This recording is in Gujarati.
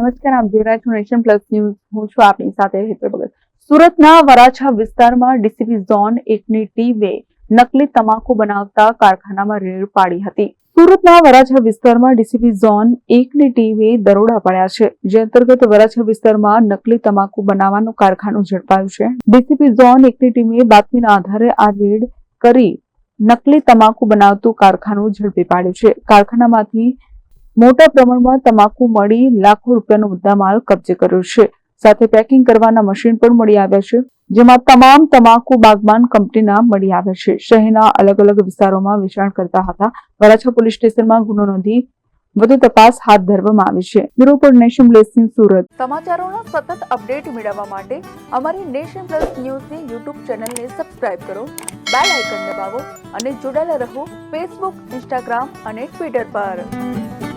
નમસ્કાર, આપ જોઈ રહ્યા છો નેશન પ્લસ ન્યૂઝ. હું છું આપની સાથે હેતર ભગત. સુરતના વરાછા વિસ્તારમાં ડીસીપી ઝોન એકની ટીમે નકલી તમાકુ બનાવતા કારખાનામાં રેડ પાડી હતી. સુરતના વરાછા વિસ્તારમાં ડીસીપી ઝોન એકની ટીમે દરોડા પાડ્યા છે. જે અંતર્ગત વરાછા વિસ્તારમાં નકલી તમાકુ બનાવવાનું કારખાનું ઝડપાયું છે. ડીસીપી ઝોન એકની ટીમે બાતમીના આધારે આ રેડ કરી નકલી તમાકુ બનાવતું કારખાનું ઝડપી પાડ્યું છે. કારખાનામાંથી મોટા પ્રમાણમાં તમાકુ મળી લાખો રૂપિયાનો મુદ્દામાલ કબજે કર્યો છે. સાથે પેકિંગ કરવાના મશીન પણ મળી આવ્યા છે, જેમાં તમામ તમાકુ બાગમાન કંપનીના મળી આવ્યા છે. શહેરના અલગ અલગ વિસ્તારોમાં વેચાણ કરતા હતા. વરાછા પોલીસ સ્ટેશનમાં ગુનો નોંધી વધુ તપાસ હાથ ધરવામાં આવી છે. બ્યુરો પર નેશન પ્લસ સુરત. સમાચારોના સતત અપડેટ મેળવવા માટે અમારી નેશન પ્લસ ન્યૂઝની યુટ્યુબ ચેનલને સબસ્ક્રાઇબ કરો, બેલ આઇકન દબાવો અને જોડાયેલા રહો ફેસબુક ઇન્સ્ટાગ્રામ અને ટ્વિટર પર.